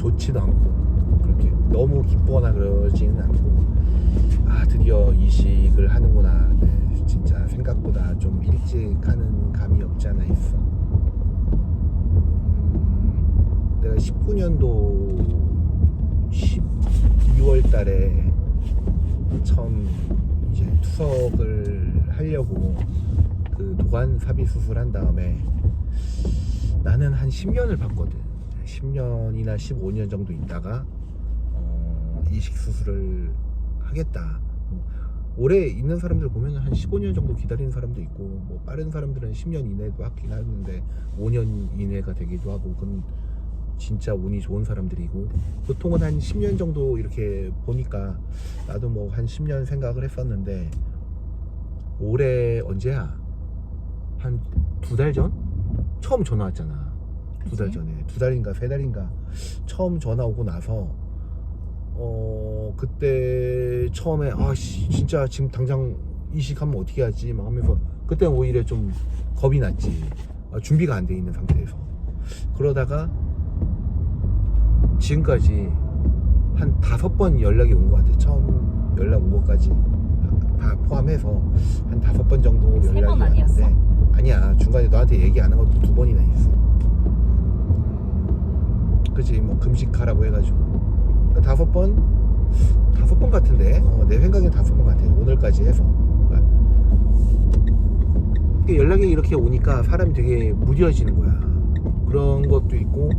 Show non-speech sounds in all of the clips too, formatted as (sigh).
좋지도 않고 그렇게 너무 기쁘거나 그러지는 않고 아 드디어 이식을 하는구나 네, 진짜 생각보다 좀 일찍 하는 감이 없지 않아 있어 음, 내가 19년도 12월 달에 처음 이제 투석을 하려고 그 도관 삽입 수술한 다음에 나는 한 10년을 봤거든. 10년이나 15년 정도 있다가 어, 이식 수술을 하겠다. 뭐, 오래 있는 사람들 보면 한 15년 정도 기다리는 사람도 있고 뭐 빠른 사람들은 10년 이내도 하긴 하는데 5년 이내가 되기도 하고 그건 진짜 운이 좋은 사람들이고 보통은 한 10년 정도 이렇게 보니까 나도 뭐 한 10년 생각을 했었는데 올해 언제야? 한 두 달 전? 처음 전화 왔잖아. 두 달? 전에 두 달인가 세 달인가 처음 전화 오고 나서 어 그때 처음에 아씨 진짜 지금 당장 이식하면 어떻게 하지? 막 하면서 그때 오히려 좀 겁이 났지. 아, 준비가 안 돼 있는 상태에서. 그러다가 지금까지 한 다섯 번 연락이 온 것 같아. 처음 연락 온 것까지. 다 포함해서 한 다섯 번 정도 세번 연락이 아니었어? 왔는데 아니야. 중간에 너한테 얘기 안 한 것도 두 번이나 있어. 음, 그지 뭐 금식하라고 해가지고. 다섯 번? 다섯 번 같은데? 어, 내 생각엔 다섯 번 같아 오늘까지 해서. 이게 연락이 이렇게 오니까 사람이 되게 무뎌지는 거야. 그런 것도 있고.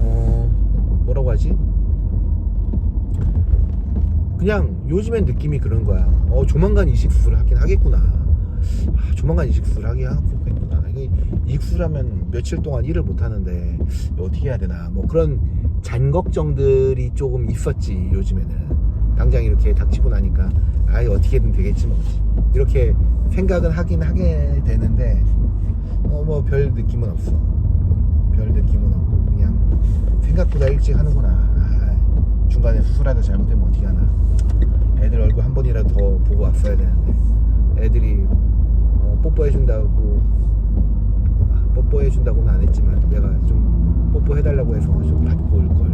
어 뭐라고 하지? 그냥 요즘엔 느낌이 그런 거야. 어 조만간 이식 수술을 하긴 하겠구나. 아, 조만간 이식 수술을 하긴 하겠구나 수술하면 며칠 동안 일을 못 하는데 어떻게 해야 되나? 뭐 그런 잔 걱정들이 조금 있었지 요즘에는. 당장 이렇게 닥치고 나니까 아예 어떻게든 되겠지 뭐. 이렇게 생각은 하긴 하게 되는데 어 뭐 별 느낌은 없어. 별 느낌은 없고 그냥 생각보다 일찍 하는구나. 아, 중간에 수술하다 잘못되면 어떻게 하나. 애들 얼굴 한 번이라도 더 보고 왔어야 되는데. 애들이 어, 뽀뽀해준다고 뽀뽀해 준다고는 안 했지만 내가 좀 뽀뽀해 달라고 해서 좀 받고 올 걸.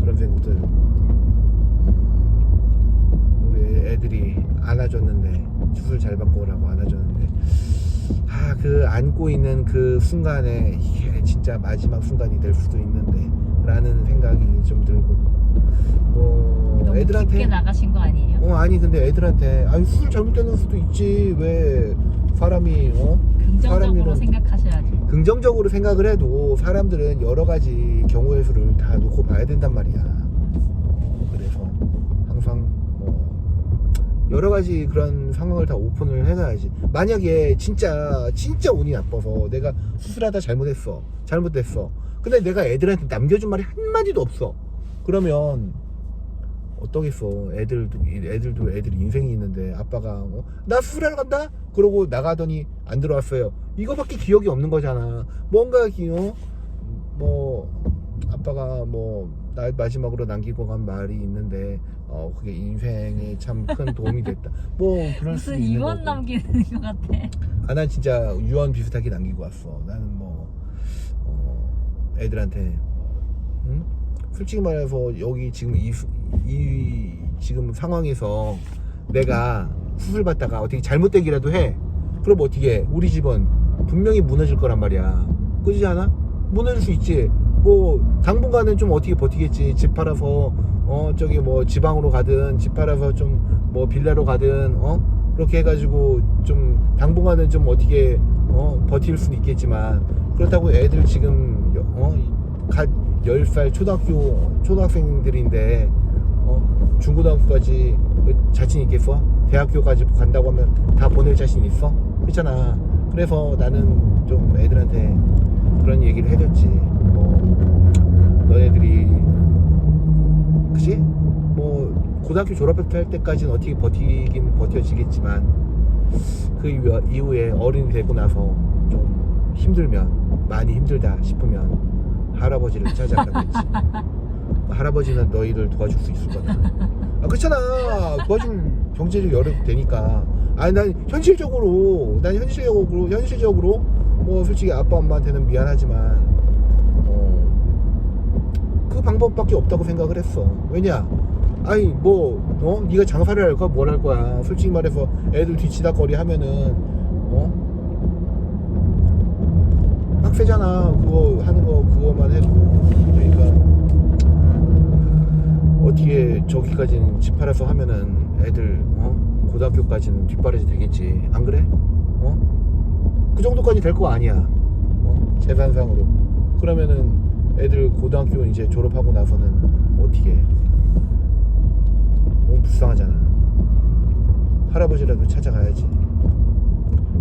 그런 생각도 들고. 음, 우리 애들이 안아줬는데 수술 잘 받고 오라고 안아줬는데 아 그 안고 있는 그 순간에 이게 진짜 마지막 순간이 될 수도 있는데 라는 생각이 좀 들고. 뭐 너무 애들한테 깊게 나가신 거 아니에요? 어 아니 근데 애들한테 아니 수술 잘못되는 수도 있지 왜 사람이 어 긍정적으로 사람이랑- 생각하셔야지. 긍정적으로 생각을 해도 사람들은 여러 가지 경우의 수를 다 놓고 봐야 된단 말이야. 어, 그래서 항상 뭐 여러 가지 그런 상황을 다 오픈을 해놔야지. 만약에 진짜 진짜 운이 나빠서 내가 수술하다 잘못했어, 잘못됐어. 근데 내가 애들한테 남겨준 말이 한 마디도 없어. 그러면 어떠겠어? 애들도 애들도 애들 인생이 있는데 아빠가 어? 나 수술하러 간다. 그러고 나가더니 안 들어왔어요. 이거밖에 기억이 없는 거잖아. 뭔가 기어 뭐 아빠가 뭐 나 마지막으로 남기고 간 말이 있는데 어 그게 인생에 참 큰 도움이 됐다. 뭐 수도 무슨 유언. 남기는 것 같아. 아, 난 진짜 유언 비슷하게 남기고 왔어. 나는 뭐, 어, 애들한테, 응? 솔직히 말해서 여기 지금 이, 수- 이, 지금 상황에서 내가 수술 받다가 어떻게 잘못되기라도 해. 그럼 어떻게 해? 우리 집은 분명히 무너질 거란 말이야. 그지 않아? 무너질 수 있지. 뭐, 당분간은 좀 어떻게 버티겠지. 집 팔아서, 어, 저기 뭐 지방으로 가든, 집 팔아서 좀 뭐 빌라로 가든, 어? 그렇게 해가지고 좀 당분간은 좀 어떻게 어, 버틸 수는 있겠지만 그렇다고 애들 지금 여- 어, 갓 10살 초등학교 초등학생들인데 어, 중고등학교까지 자신 있겠어? 대학교까지 간다고 하면 다 보낼 자신 있어? 그렇잖아 그래서 나는 좀 애들한테 그런 얘기를 해줬지 뭐 너네들이 그지? 뭐 고등학교 졸업할 때까지는 어떻게 버티긴 버텨지겠지만 그 이후- 이후에 어른이 되고 나서 좀 힘들면 많이 힘들다 싶으면 할아버지를 찾아가겠지. (laughs) 할아버지는 너희들 도와줄 수 있을 거다. 아 그렇잖아. 도와줄 경제적 여력 되니까. 아니 난 현실적으로 난 현실적으로 현실적으로 뭐 솔직히 아빠 엄마한테는 미안하지만 어, 그 방법밖에 없다고 생각을 했어. 왜냐? 아니 뭐 어? 네가 장사를 할까? 뭘 할 거야? 솔직히 말해서 애들 뒤치다거리 하면은 어? 빡세잖아 그거 하는 거 그거만 해도 그러니까 어떻게 저기까지는 집 팔아서 하면은 애들 어? 고등학교까지는 뒷바라지 되겠지 안 그래? 어? 그 정도까지 될 거 아니야 어? 재산상으로 그러면은 애들 고등학교 이제 졸업하고 나서는 어떻게 해? 너무 불쌍하잖아 할아버지라도 찾아가야지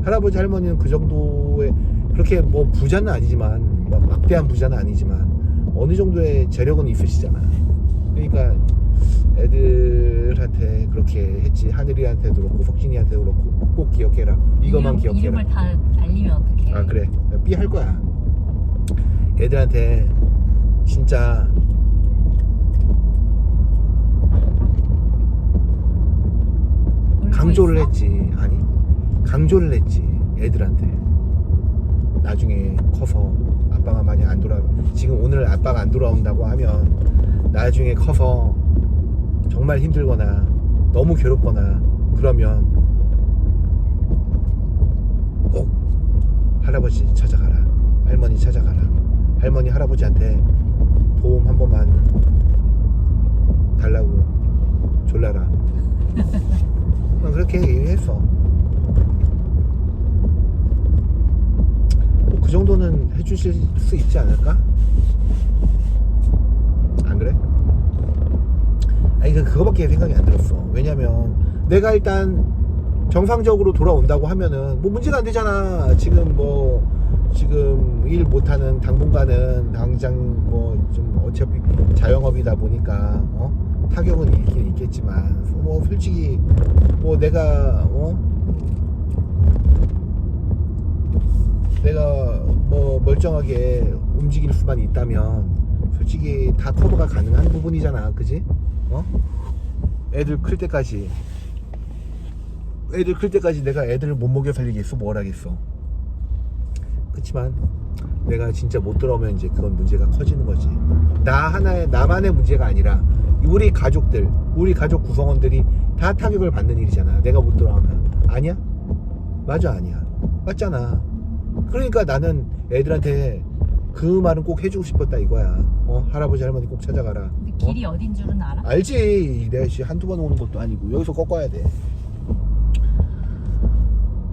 할아버지 할머니는 그 정도의 그렇게 뭐 부자는 아니지만 막 막대한 부자는 아니지만 어느 정도의 재력은 있으시잖아 그러니까 애들한테 그렇게 했지. 하늘이한테도 그렇고 석진이한테도 그렇고 꼭 기억해라. 이것만 기억해라. 이름을 다 알리면 어떡해? 아 그래. 삐할 거야. 애들한테 진짜 강조를 있어? 했지. 아니 강조를 했지 애들한테 나중에 커서 아빠가 만약 안 돌아 지금 오늘 아빠가 안 돌아온다고 하면 나중에 커서 정말 힘들거나 너무 괴롭거나 그러면 꼭 할아버지 찾아가라. 할머니 찾아가라. 할머니 할아버지한테 도움 한 번만 달라고 졸라라. 난 그렇게 얘기했어. 그 정도는 해주실 수 있지 않을까? 안 그래? 아니 그 그거밖에 생각이 안 들었어. 왜냐면 내가 일단 정상적으로 돌아온다고 하면은 뭐 문제가 안 되잖아. 지금 뭐 지금 일 못하는 당분간은 당장 뭐 좀 어차피 자영업이다 보니까 어 타격은 있긴 있겠지만 뭐 솔직히 뭐 내가 어 내가 뭐 멀쩡하게 움직일 수만 있다면 솔직히 다 커버가 가능한 부분이잖아. 그지? 어? 애들 클 때까지. 애들 클 때까지 내가 애들을 못 먹여 살리겠어? 뭘 하겠어? 그렇지만 내가 진짜 못 돌아오면 이제 그건 문제가 커지는 거지. 나 하나의 나만의 문제가 아니라 우리 가족들 우리 가족 구성원들이 다 타격을 받는 일이잖아. 내가 못 돌아오면. 아니야? 맞아 아니야. 맞잖아 그러니까 나는 애들한테 그 말은 꼭 해주고 싶었다 이거야. 어? 할아버지 할머니 꼭 찾아가라. 근데 어? 길이 어? 딘 줄은 알아? 알지. 내가 씨 한두 번 오는 것도 아니고 여기서 꺾어야 돼.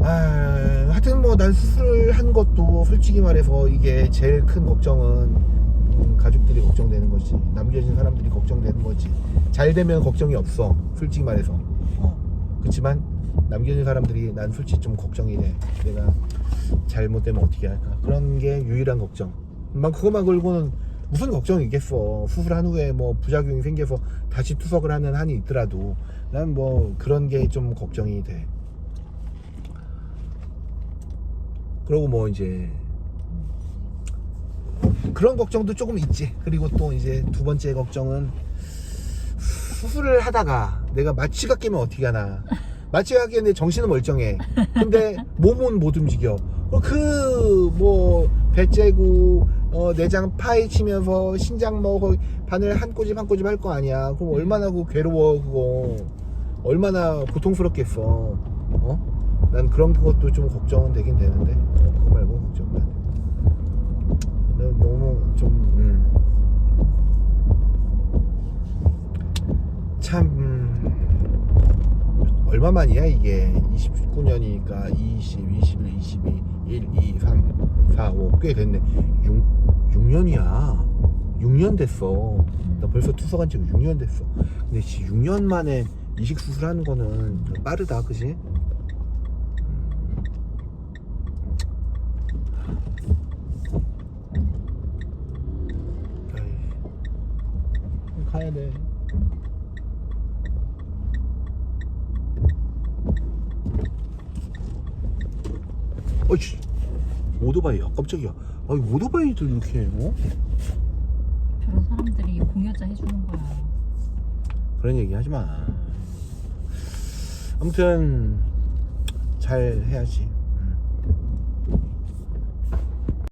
아, 하여튼 뭐 난 수술을 한 것도 솔직히 말해서 이게 제일 큰 걱정은 음, 가족들이 걱정되는 거지. 남겨진 사람들이 걱정되는 거지. 잘 되면 걱정이 없어. 솔직히 말해서. 어. 그렇지만 남겨진 사람들이 난 솔직히 좀 걱정이 돼. 내가 잘못되면 어떻게 할까? 그런 게 유일한 걱정. 만 그것만 걸고는 무슨 걱정이 있겠어. 수술한 후에 뭐 부작용이 생겨서 다시 투석을 하는 한이 있더라도 난 뭐 그런 게 좀 걱정이 돼. 그러고 뭐 이제 그런 걱정도 조금 있지. 그리고 또 이제 두 번째 걱정은 수술을 하다가 내가 마취가 끼면 어떻게 하나 끼는데 정신은 멀쩡해. 근데 (laughs) 몸은 못 움직여. 그 뭐 배째고 어, 내장 파헤치면서 신장 뭐 거의 바늘 한 꼬집 한 꼬집 할 거 아니야. 그럼 얼마나 그 괴로워 그거. 얼마나 고통스럽겠어. 어? 난 그런 것도 좀 걱정은 되긴 되는데. 어, 그거 말고 걱정은 안 돼. 나 너무 좀 음. 참 음, 얼마만이야 이게? 29년이니까 20, 21, 22, 1, 2, 3, 4, 5 꽤 됐네. 6, 6년이야. 6년 됐어. 나 벌써 투석한 지 6년 됐어. 근데 지 6년 만에 이식 수술하는 거는 좀 빠르다 그지? 아이, 가야 돼. 어이씨, 오토바이야, 깜짝이야. 아, 오토바이들 이렇게, 어? 저런 사람들이 공여자 해주는 거야 그런 얘기 하지 마. 아무튼 잘 해야지